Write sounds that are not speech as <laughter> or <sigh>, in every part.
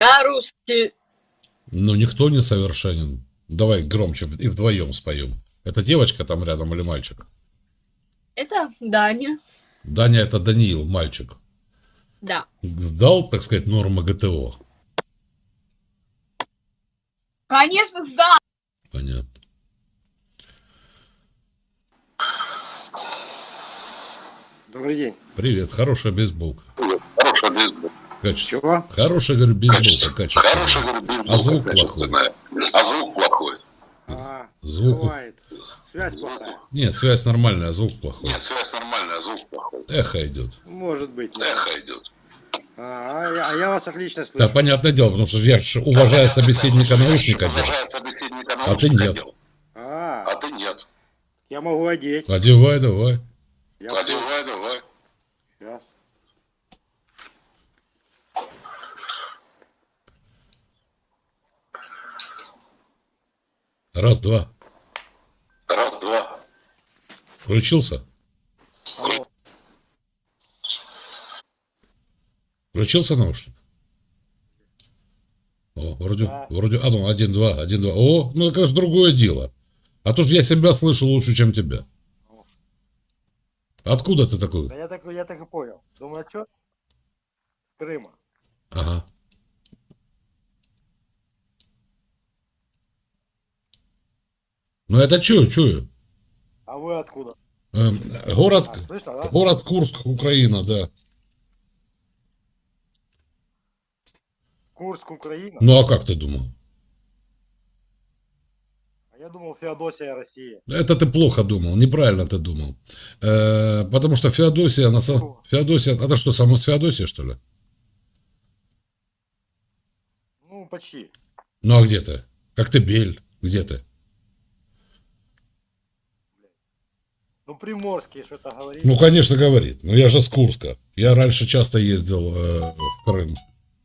Я русский. Ну, никто не совершенен. Давай громче и вдвоем споем. Это девочка там рядом или мальчик? Это Даня. Даня это Даниил, мальчик. Да. Дал, так сказать, нормы ГТО. Конечно, сдал. Понятно. Добрый день. Привет, хорошая бейсболка. Хорошая бейсболка. Качество. Чего? Хорошая, говорю, бейсболка, Качество. качество. Хорошая, говорю, бейсболка А звук качественная. А звук плохой. А, Звук. бывает. Связь плохая. Нет, связь нормальная, а звук плохой. Нет, связь нормальная, а звук плохой. Эхо идет. Может быть. да. Эхо идет. А, а я, а я вас отлично Да, слышу. понятное дело, потому что я же уважаю собеседника наушника. делал. Уважая собеседника А ты наушника нет. А, А ты нет. я могу одеть. Одевай давай. Я. Одевай, давай. Сейчас. Раз, два. Раз, два. Включился? Включился наушник? О, вроде, Да. вроде, а ну, один, два, один, два. О, ну это же другое дело. А то ж я себя слышу лучше, чем тебя. Откуда ты такой? Да я так, я так и понял. Думаю, а что? С Крыма. Ага. Ну это чую, чую. А вы откуда? Эм, город, А, слышно, да? город Курск, Украина, да. Курск, Украина? Ну а как ты думал? А я думал, Феодосия, Россия. Это ты плохо думал, неправильно ты думал. Э, потому что Феодосия, на самом... Феодосия, это что, само с Феодосия, что ли? Ну, почти. Ну а где ты? Как ты Бель? Где ты? Ну, приморские что-то говорит. Ну, конечно, говорит. Но я же с Курска. Я раньше часто ездил э, в Крым.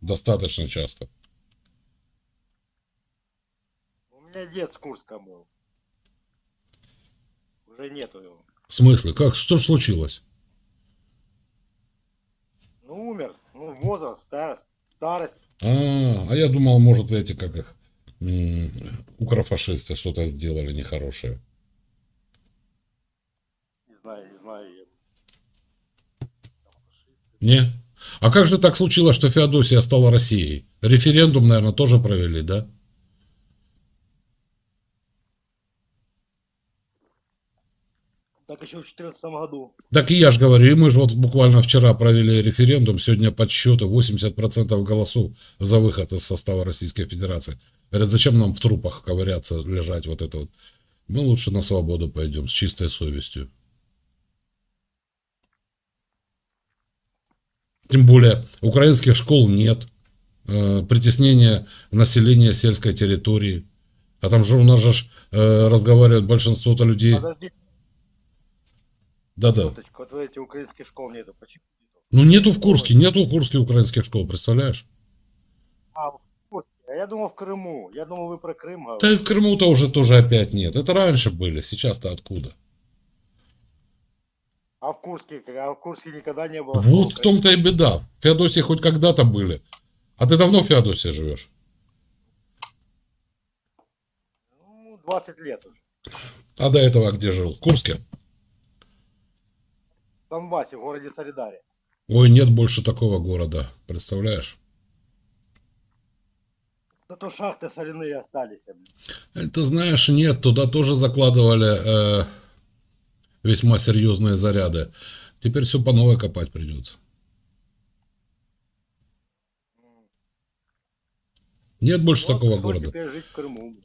Достаточно часто. У меня дед с Курска был. Уже нету его. В смысле? Как? Что случилось? Ну, умер. Ну, возраст, старость. Старость. А, а я думал, может, эти, как их, укрофашисты что-то сделали нехорошее. Не знаю, не знаю. Не? А как же так случилось, что Феодосия стала Россией? Референдум, наверное, тоже провели, да? Так еще в 2014 году. Так и я же говорю, и мы же вот буквально вчера провели референдум, сегодня подсчеты 80% голосов за выход из состава Российской Федерации. Говорят, зачем нам в трупах ковыряться, лежать вот это вот. Мы лучше на свободу пойдем с чистой совестью. Тем более, украинских школ нет. Э, притеснение населения сельской территории. А там же у нас же э, разговаривают большинство-то людей. Подожди, Да-да. Вот эти украинских школ нету. Почему? Ну нету в Курске, нету в Курске украинских школ, представляешь? А, в Курске. А я думал в Крыму. Я думал, вы про Крым Да говорите. и в Крыму-то уже тоже опять нет. Это раньше были, сейчас-то откуда? А в Курске, а в Курске никогда не было. Вот в том-то и беда. В Феодосии хоть когда-то были. А ты давно в Феодосии живешь? Ну, 20 лет уже. А до этого где жил? В Курске? В Донбассе, в городе Солидаре. Ой, нет больше такого города, представляешь? Зато шахты соляные остались. блин. Это знаешь, нет, туда тоже закладывали э, весьма серьезные заряды. Теперь все по новой копать придется. Нет больше Вот такого города.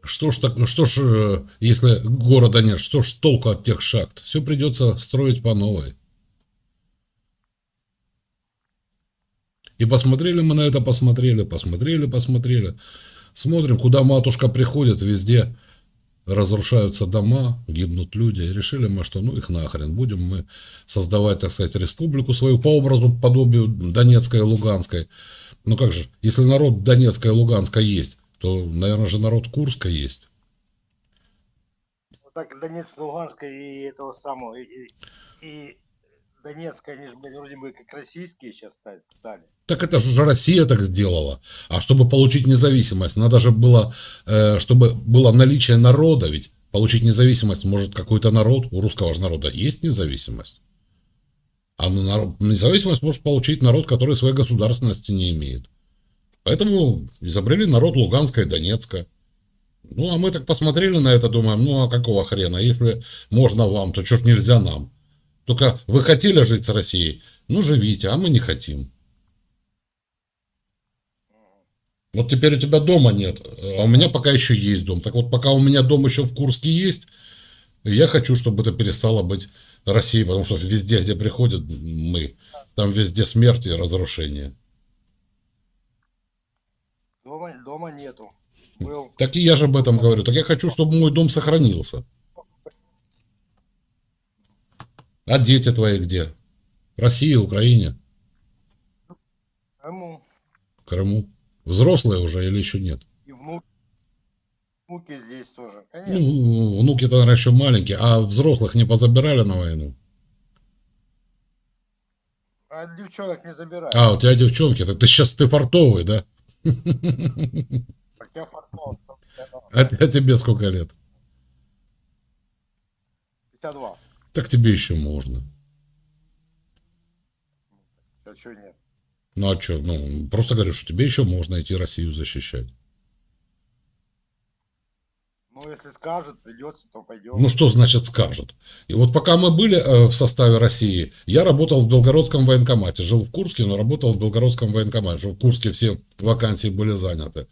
Что ж так, что ж, э, если города нет, что ж толку от тех шахт? Все придется строить по новой. И посмотрели мы на это, посмотрели, посмотрели, посмотрели. Смотрим, куда матушка приходит, везде разрушаются дома, гибнут люди. И решили мы, что ну их нахрен, будем мы создавать, так сказать, республику свою по образу, подобию Донецкой и Луганской. Ну как же, если народ Донецка и Луганска есть, то, наверное же, народ Курска есть. Так Донецк, Луганск и этого самого, и, и- и Донецк, они же, вроде бы как российские сейчас стали. Так это же Россия так сделала. А чтобы получить независимость, надо же было, э, чтобы было наличие народа, ведь получить независимость может какой-то народ, у русского же народа есть независимость. А независимость может получить народ, который своей государственности не имеет. Поэтому изобрели народ Луганска и Донецка. Ну, а мы так посмотрели на это, думаем, ну, а какого хрена? Если можно вам, то ж нельзя нам? Только вы хотели жить с Россией? Ну, живите, а мы не хотим. Вот теперь у тебя дома нет, а у меня пока еще есть дом. Так вот, пока у меня дом еще в Курске есть, я хочу, чтобы это перестало быть Россией, потому что везде, где приходят мы, там везде смерть и разрушение. Дома, дома нету. Был Так и я же об этом говорю. Так я хочу, чтобы мой дом сохранился. А дети твои где? В России, Украине, Крыму Крыму. Взрослые уже или еще нет? и внук, внуки здесь тоже. Конечно. Ну, внуки-то, наверное, еще маленькие, а взрослых не позабирали на войну? А девчонок не забирают. А, у тебя девчонки, так ты сейчас ты портовый, да? Хотя фартовал, А, т- а тебе сколько лет? 52. Так тебе еще можно. А что нет? Ну а что, ну, просто говорю, что тебе еще можно идти Россию защищать. Ну, если скажут, придется, то пойдем. Ну что значит скажут? И вот пока мы были э, в составе России, я работал в Белгородском военкомате. Жил в Курске, но работал в Белгородском военкомате. что В Курске все вакансии были заняты.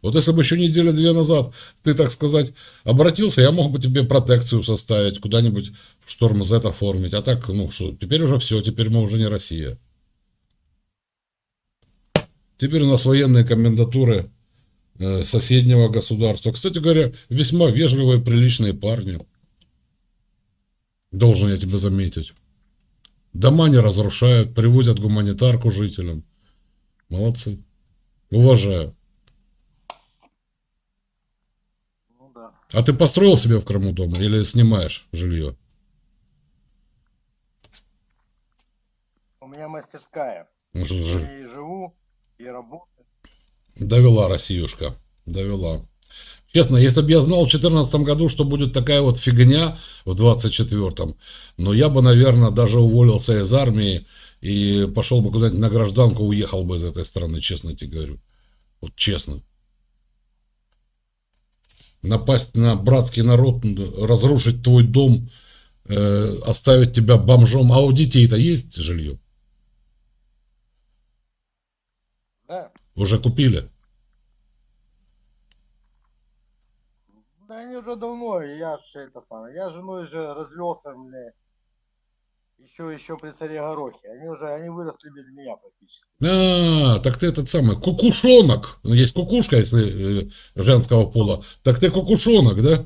Вот если бы еще недели две назад ты, так сказать, обратился, я мог бы тебе протекцию составить, куда-нибудь в Шторм Z оформить. А так, ну что, теперь уже все, теперь мы уже не Россия. Теперь у нас военные комендатуры э, соседнего государства. Кстати говоря, весьма вежливые, приличные парни. Должен я тебе заметить. Дома не разрушают, привозят гуманитарку жителям. Молодцы. Уважаю. Ну да. А ты построил себе в Крыму дом или снимаешь жилье? У меня мастерская. Ну что Я живу, и работаю. довела Россиюшка. Довела. Честно, если бы я знал в 2014 году, что будет такая вот фигня в 24-м, но я бы, наверное, даже уволился из армии и пошел бы куда-нибудь на гражданку, уехал бы из этой страны, честно тебе говорю. Вот честно. Напасть на братский народ, разрушить твой дом, э, оставить тебя бомжом. А у детей-то есть жилье? Да. Уже купили? Да они уже давно, я ж это самое. Я с женой же развелся, бля. Еще, еще при царе Горохе. Они уже, они выросли без меня практически. А, так ты этот самый кукушонок. Ну, Есть кукушка, если э, женского пола. Так ты кукушонок, да?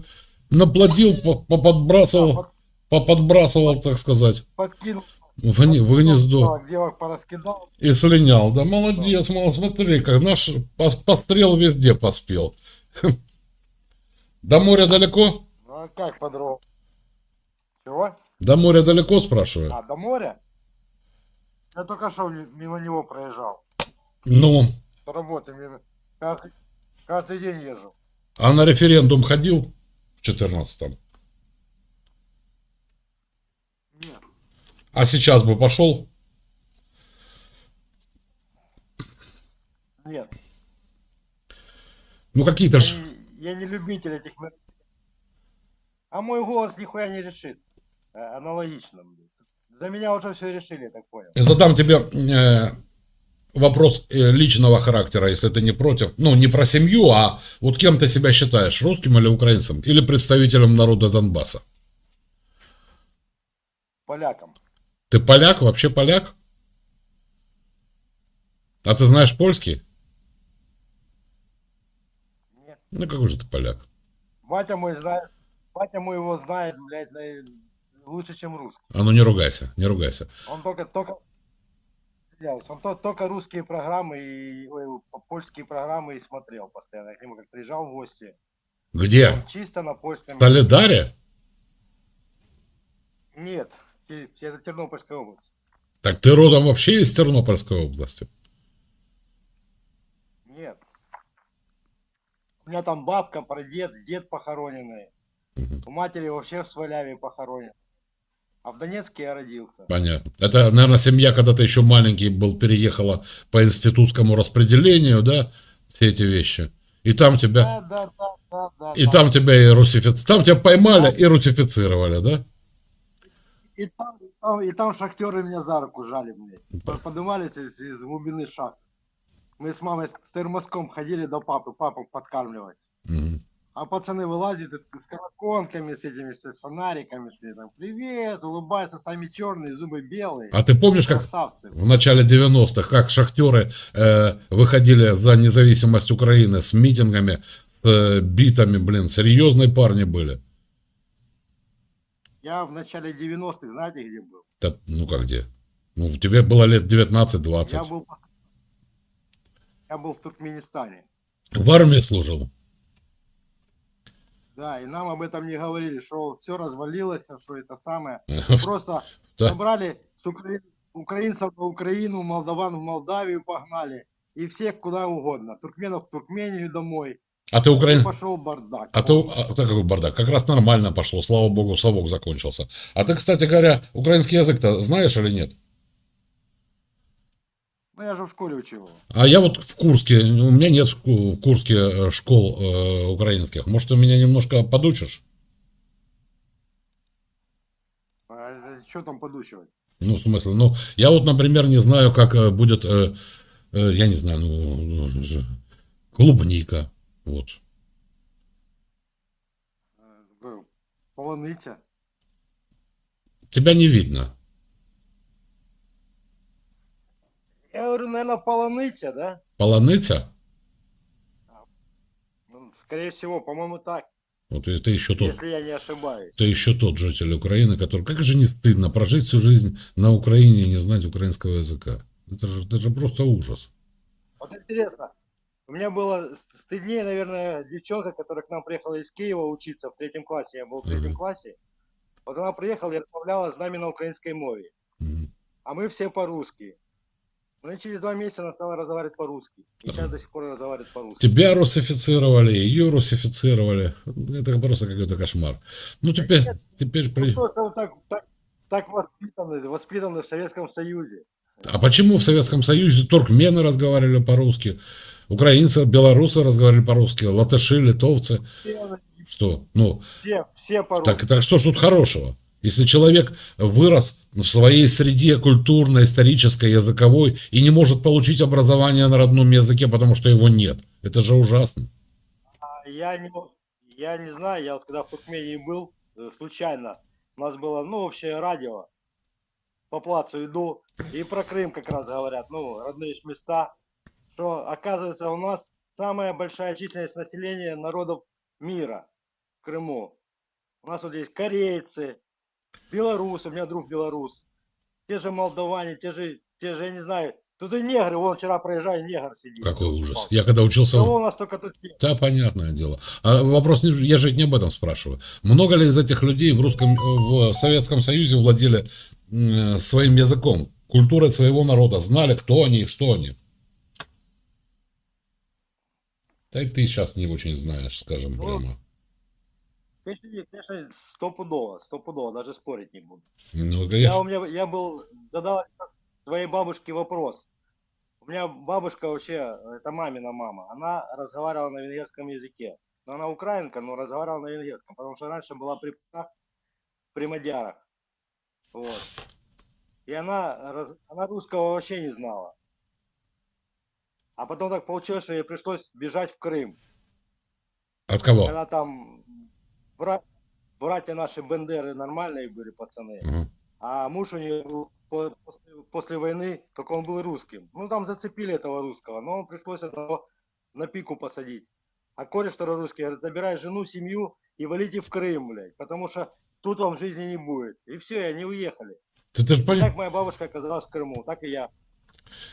Наплодил, по- поподбрасывал, Под- поподбрасывал, так сказать, подкинул. В, гни- в гнездо. Так, девок пораскидал. И слинял. Да молодец, мало смотри, как наш по- пострел везде поспел. <laughs> До моря далеко? Ну а как по-другому? Чего? До моря далеко, спрашиваю? А, до моря? Я только что ми- мимо него проезжал. Ну, С работы мимо. Каждый, каждый день езжу. а на референдум ходил в 14-м? А сейчас бы пошел? Нет. Ну какие-то ж... я не любитель этих... А мой голос нихуя не решит. А, Аналогично. За меня уже все решили, я так понял. Задам тебе э, вопрос э, личного характера, если ты не против. Ну, не про семью, а вот кем ты себя считаешь, русским или украинцем? Или представителем народа Донбасса? Полякам. Ты поляк, вообще поляк? А ты знаешь польский? Нет. Ну, какой же ты поляк? Батя мой знает, батя мой его знает, блядь, лучше, чем русский. А ну не ругайся, не ругайся. Он только, только, он то- только русские программы и ой, польские программы и смотрел постоянно. Я к нему как приезжал в гости. Где? Он чисто на В польском. Солидаре? Нет, Те- это Тернопольская область. Так ты родом вообще из Тернопольской области? Нет. У меня там бабка, прадед, дед похороненный. Мгм. У матери вообще в Сваляве похоронен. А в Донецке я родился. Понятно. Это, наверное, семья, когда ты еще маленький был, переехала по институтскому распределению, да, все эти вещи. И там тебя, Да, да, да, да, да. и да. там тебя и русифицировали, там тебя поймали и русифицировали, да? И там, и там, и там шахтеры меня за руку жали, блядь. По- Подымались из, из глубины шахт. Мы с мамой с термоском ходили до папы, папу подкармливать. А пацаны вылазят с, с колоконками, с этими, с, с фонариками, шли там, привет, улыбаются, сами черные, зубы белые. А ты помнишь, как Красавцы. в начале 90-х, как шахтеры э, выходили за независимость Украины с митингами, с э, битами, блин, серьезные парни были. Я в начале 90-х, знаете, где был? Да, ну как где? Ну, тебе было лет 19-20. Я был, я был в Туркменистане. В армии служил. Да, и нам об этом не говорили, что все развалилось, что это самое. <laughs> Просто <laughs> собрали с Укра- украинцев на Украину, молдаван в Молдавию погнали. И всех куда угодно. Туркменов в Туркмению домой. А ты И украин... пошел бардак. А ты, а, так какой бардак, как раз нормально пошло, слава богу, совок закончился. А ты, кстати говоря, украинский язык-то знаешь или нет? Ну я же в школе учил. А я вот в Курске, у меня нет в Ку- в Курске э, школ э, украинских. Может, ты меня немножко подучишь? А что там подучивать? Ну, в смысле, ну, я вот, например, не знаю, как э, будет, э, э, я не знаю, ну, клубника, вот. Полониця. Тебя не видно. Я говорю, наверное, полониця, да? Полоныця? Ну, скорее всего, по-моему, так. Вот ты еще тот, Если я не ошибаюсь. ты еще тот житель Украины, который, как же не стыдно прожить всю жизнь на Украине и не знать украинского языка. Это же, это же просто ужас. Вот интересно, у меня было ст- стыднее, наверное, девчонка, которая к нам приехала из Киева учиться в третьем классе. Я был в третьем классе. Вот она приехала и с нами на украинской мове. А мы все по-русски. Ну и через два месяца она стала разговаривать по-русски. И сейчас до сих пор разговаривает по-русски. Тебя русифицировали, ее русифицировали. Это просто какой-то кошмар. Ну, теперь, теперь Ну, просто вот так, так, так воспитаны, воспитаны в Советском Союзе. А почему в Советском Союзе туркмены разговаривали по-русски, украинцы, белорусы разговаривали по-русски, латыши, литовцы? Все, Что? Ну, все, все по-русски. так, так что ж тут хорошего? Если человек вырос в своей среде культурной, исторической, языковой и не может получить образование на родном языке, потому что его нет, это же ужасно. А Я не, я не знаю, я вот когда в Туркмении был, э, случайно, у нас было, ну, общее радио, по плацу иду, и про Крым как раз говорят, ну, родные места, что, оказывается, у нас самая большая численность населения народов мира в Крыму. У нас вот есть корейцы, белорусы, у меня друг белорус, те же молдаване, те же, те же, я не знаю, тут и негры, вон вчера проезжаю, негр сидит. Какой ужас. Я когда учился... Кого у нас только тут? Да, понятное дело. А вопрос, я же не об этом спрашиваю. Много ли из этих людей в русском, в Советском Союзе владели своим языком, культурой своего народа, знали, кто они и что они? Да и ты сейчас не очень знаешь, скажем Ну, прямо. Конечно, нет, конечно, стопудово, стопудово, даже спорить не буду. Ну, Я, у меня, я был, задал своей бабушке вопрос. У меня бабушка вообще, это мамина мама, она разговаривала на венгерском языке. Но она украинка, но разговаривала на венгерском, потому что раньше была при, при мадярах. Вот. И она, она русского вообще не знала. А потом так получилось, что ей пришлось бежать в Крым. От кого? Когда там бра- братья наши Бендеры нормальные были пацаны. Ага. А муж у нее был по- после, после войны, только он был русским. Ну, там зацепили этого русского, но он пришлось этого на пику посадить. А кореш второй русский говорит, забирай жену, семью и валите в Крым, блядь, потому что тут вам жизни не будет. И все, и они уехали. Ты, ты же пони- Так моя бабушка оказалась в Крыму, так и я.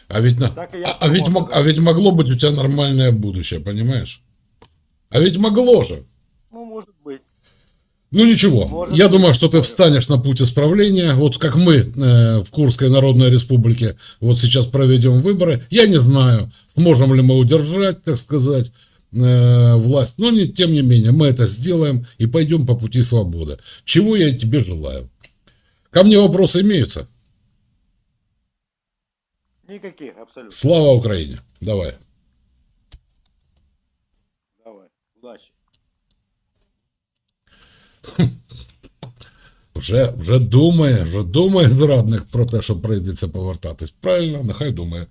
А ведь, на- а, а ведь, мог- а ведь могло быть у тебя нормальное будущее, понимаешь? А ведь могло же. Ну, может быть. Ну ничего, Может я думаю, что ты встанешь на путь исправления. Вот как мы э, в Курской Народной Республике вот сейчас проведем выборы. Я не знаю, сможем ли мы удержать, так сказать, э, власть. Но не, тем не менее, мы это сделаем и пойдем по пути свободы. Чего я тебе желаю. Ко мне вопросы имеются? Никаких, абсолютно. Слава Украине. Давай. Давай, удачи. <laughs> Вже, вже думає, вже думає зрадник про те, що прийдеться повертатись. Правильно, нехай думає.